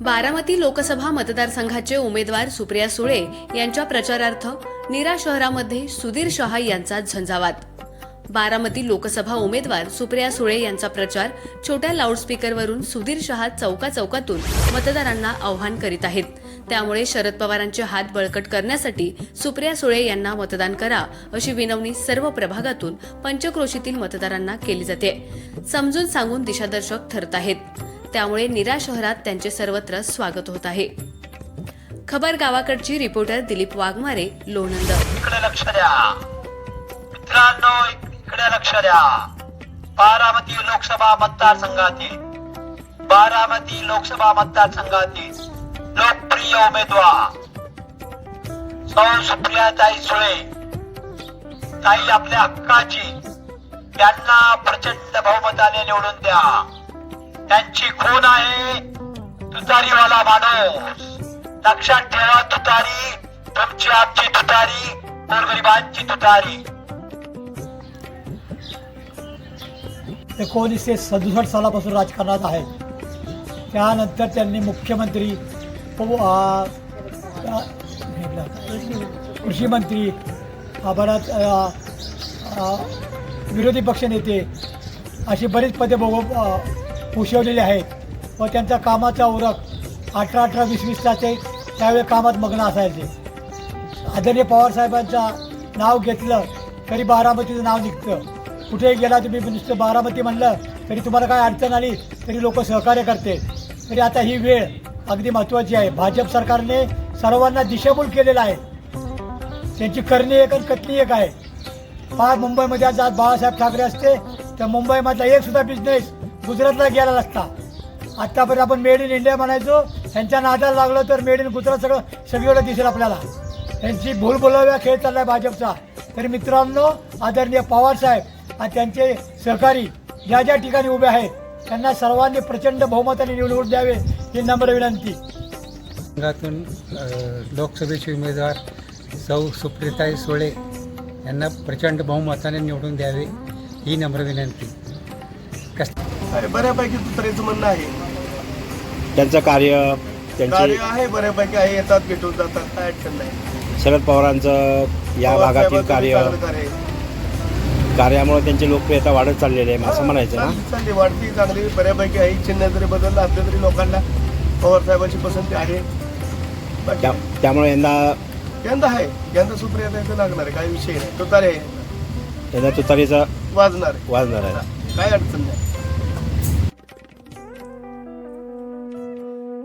बारामती लोकसभा मतदारसंघाचे उमेदवार सुप्रिया सुळे यांच्या प्रचारार्थ नीरा शहरामध्ये सुधीर शहा यांचा झंझावात. बारामती लोकसभा उमेदवार सुप्रिया सुळे यांचा प्रचार छोट्या लाऊडस्पीकरवरून सुधीर शहा चौका चौकातून मतदारांना आव्हान करीत आहेत. त्यामुळे शरद पवारांचे हात बळकट करण्यासाठी सुप्रिया सुळे यांना मतदान करा अशी विनवणी सर्व प्रभागातून पंचक्रोशीतील मतदारांना केली जाते. समजून सांगून दिशादर्शक ठरत आहेत. त्यामुळे निरा शहरात त्यांचे सर्वत्र स्वागत होत आहे. खबर गावाकडची रिपोर्टर दिलीप वाघमारे लोणंद. इकडे लक्ष द्या. मित्रांनो इकडे लक्ष द्या. बारामती लोकसभा मतदारसंघातील बारामती लोकसभा मतदारसंघातील लोकप्रिय उमेदवार सौ सुप्रियाताई सुळे. ताई आपल्या हक्काची त्यांना प्रचंड बहुमताने निवडून द्या. त्यांची खून आहे. तुतारीवाला माणूस. लक्षात ठेवा तुतारी. तुमची आमची तुतारी. गोरगरिबांची तुतारी. एकोणीसशे सदुसष्ट सालापासून राजकारणात आहेत त्यानंतर त्यांनी मुख्यमंत्री पो- आ, आ, कृषी मंत्री आ, बराच आ, आ, विरोधी पक्षनेते अशी बरीच पदे भोग भूषवलेली आहेत. व त्यांच्या कामाचा उरक अठरा अठरा वीस वीस तासे त्यावेळी कामात मग्न असायचे. आदरणीय पवारसाहेबांचं नाव घेतलं तरी बारामतीचं नाव निघतं. कुठेही गेला तुम्ही नुसतं बारामती म्हणलं तरी तुम्हाला काय अडचण आली तरी लोक सहकार्य करते. तरी आता ही वेळ अगदी महत्त्वाची आहे. भाजप सरकारने सर्वांना दिशाभूल केलेला आहे. त्यांची करणी एक आणि कटली एक आहे. फार मुंबईमध्ये आज बाळासाहेब ठाकरे असते तर मुंबईमधला एक सुद्धा बिझनेस गुजरातला गेला असता. आत्तापर्यंत आपण मेड इन इंडिया म्हणायचो. त्यांच्या नादाला लागलो तर मेड इन गुजरात सगळं सगळीकडे दिसेल आपल्याला. त्यांची भूल बोलाव्या खेळ आहे भाजपचा. तरी मित्रांनो आदरणीय पवारसाहेब आणि त्यांचे सहकारी ज्या ज्या ठिकाणी उभे आहेत त्यांना सर्वांनी प्रचंड बहुमताने निवडून द्यावे ही नम्र विनंती. संघातून लोकसभेचे उमेदवार सौ सुप्रिताई सोळे यांना प्रचंड बहुमताने निवडून द्यावे ही नम्र विनंती. बऱ्यापैकी तुतारीचं म्हणणं आहे. त्यांचं कार्य कार्य आहे बऱ्यापैकी आहे येतात भेटून जातात काय अडचण नाही. शरद पवारांचं या भागातील पवारसाहेबांचं कार्य चांगलं कार्य आहे. कार्यामुळे त्यांची लोकप्रियता वाढत चाललेली आहे असं म्हणायचं ना? चांगली चांगली वाढती चांगली बऱ्यापैकी आहे चिन्ह जरी बदललं असलं तरी लोकांना पवार साहेबांची पसंती आहे. बाकी त्या- त्यामुळे यंदा यंदा आहे. यंदा सुप्रिया द्यायचं लागणार आहे काही विषय नाही. तुतारी आहे. यंदा तुतारीचा वाजणार आहे. वाजणार आहे. काय अडचण नाही.